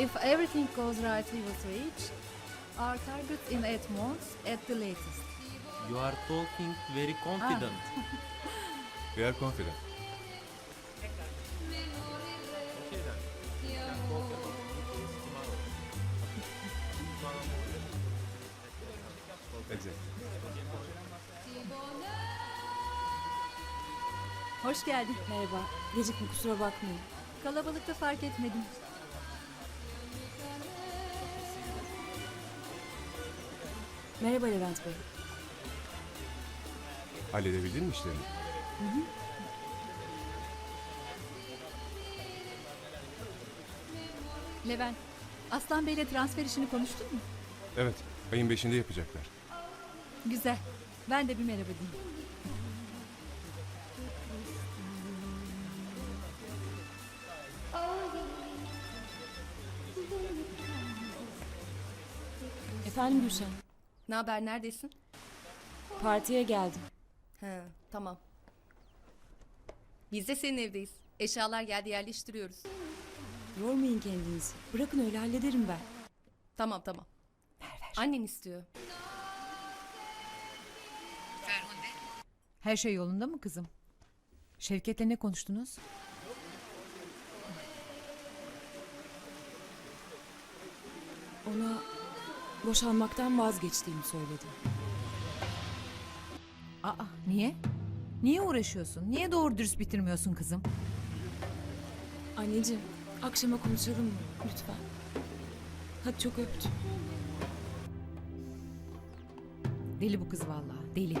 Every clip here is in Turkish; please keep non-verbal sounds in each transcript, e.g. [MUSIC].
If everything goes right, we will reach our target in eight months at the latest. You are talking very confident. [LAUGHS] We are confident. Exactly. Hoş geldin. Merhaba. Gecikme kusura bakmayın. Kalabalıkta fark etmedim. Merhaba Levent Bey. Halledebildin mi işlerini? Levent, Aslan Bey'le transfer işini konuştun mu? Evet. Ayın beşinde yapacaklar. Güzel. Ben de bir merhaba diyeyim. Efendim Gülşen. Ne haber, neredesin? Partiye geldim. He, tamam. Biz de senin evdeyiz. Eşyalar geldi yerleştiriyoruz. Yormayın kendinizi. Bırakın öyle hallederim ben. Tamam tamam. Annen istiyor. Her şey yolunda mı kızım? Şevket'le ne konuştunuz? Ona boşanmaktan vazgeçtiğimi söyledim. Aa niye? Niye uğraşıyorsun? Niye doğru dürüst bitirmiyorsun kızım? Anneciğim akşama konuşalım mı? Lütfen. Hadi çok öptüm. Deli bu kız vallahi deli.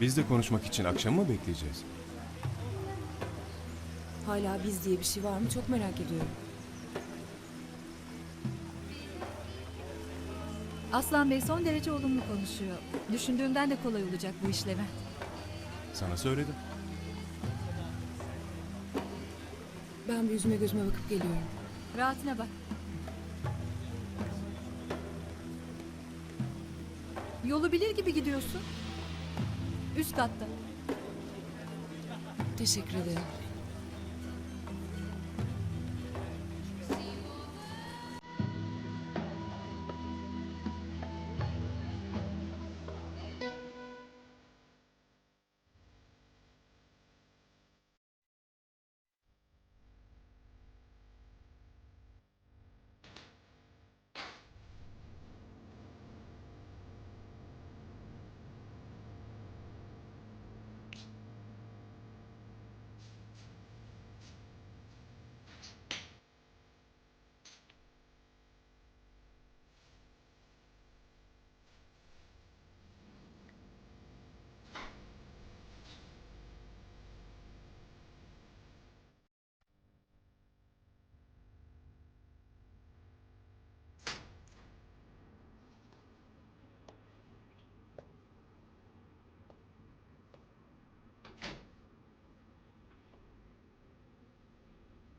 Biz de konuşmak için akşam mı bekleyeceğiz? Hala biz diye bir şey var mı çok merak ediyorum. Aslan Bey son derece olumlu konuşuyor. Düşündüğümden de kolay olacak bu iş Levent. Sana söyledim. Ben bir yüzüme gözüme bakıp geliyorum. Rahatına bak. Yolu bilir gibi gidiyorsun. Üst katta. Teşekkür ederim.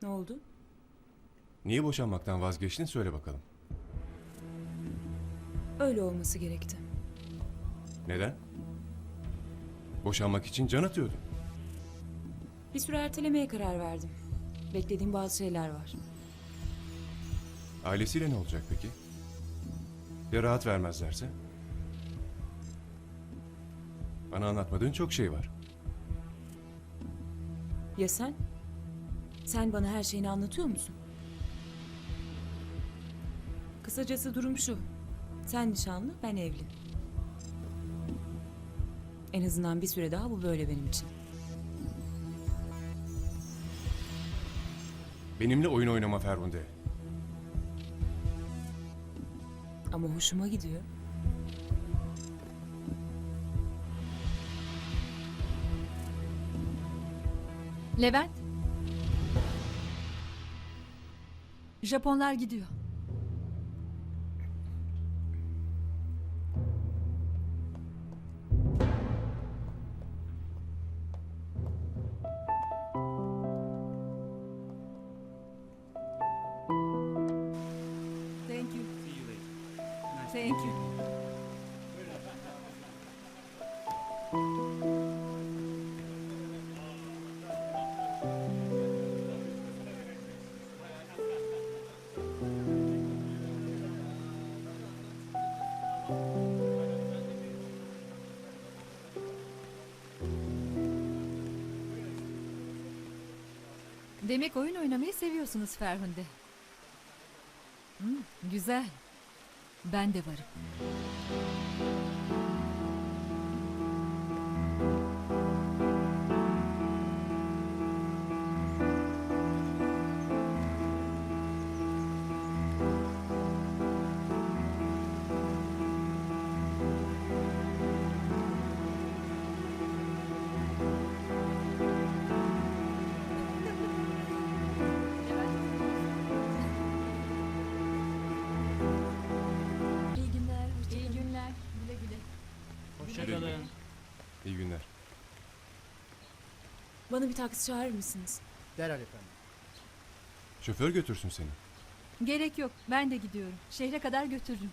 Ne oldu? Niye boşanmaktan vazgeçtin söyle bakalım. Öyle olması gerekti. Neden? Boşanmak için can atıyordun. Bir süre ertelemeye karar verdim. Beklediğim bazı şeyler var. Ailesiyle ne olacak peki? Ya rahat vermezlerse? Bana anlatmadığın çok şey var. Ya sen? Sen bana her şeyini anlatıyor musun? Kısacası durum şu. Sen nişanlı, ben evli. En azından bir süre daha bu böyle benim için. Benimle oyun oynama Ferhunde. Ama hoşuma gidiyor. Levent. Japonlar gidiyor. Thank you. Thank you. Demek oyun oynamayı seviyorsunuz Ferhunde. Hmm, güzel. Ben de varım. İyi günler. Bana bir taksi çağırır mısınız? Derhal efendim. Şoför götürsün seni. Gerek yok. Ben de gidiyorum. Şehre kadar götürürüm.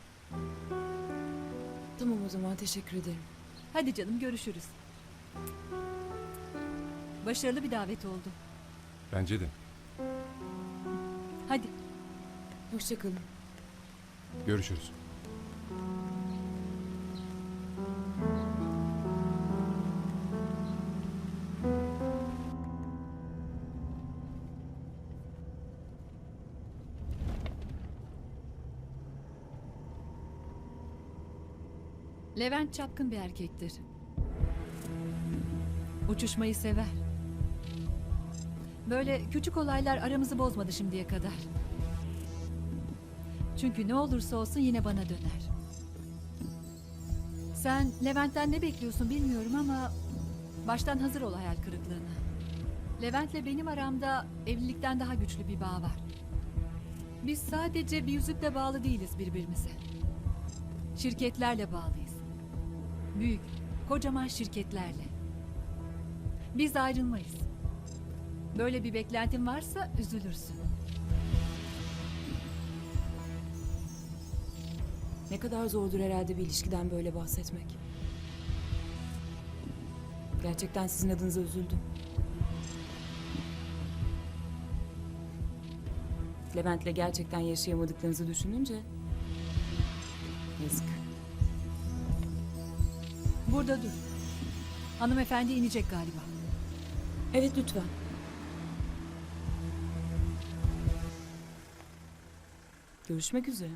Tamam o zaman teşekkür ederim. Hadi canım görüşürüz. Başarılı bir davet oldu. Bence de. Hadi. Hoşçakalın. Görüşürüz. Levent çapkın bir erkektir. Uçuşmayı sever. Böyle küçük olaylar aramızı bozmadı şimdiye kadar. Çünkü ne olursa olsun yine bana döner. Sen Levent'ten ne bekliyorsun bilmiyorum ama baştan hazır ol hayal kırıklığına. Levent'le benim aramda evlilikten daha güçlü bir bağ var. Biz sadece bir yüzükle bağlı değiliz birbirimize. Şirketlerle bağlıyız. Büyük, kocaman şirketlerle. Biz ayrılmayız. Böyle bir beklentin varsa üzülürsün. Ne kadar zordur herhalde bir ilişkiden böyle bahsetmek. Gerçekten sizin adınıza üzüldüm. Levent'le gerçekten yaşayamadıklarınızı düşününce... Yazık. Burada dur. Hanımefendi inecek galiba. Evet lütfen. Görüşmek üzere.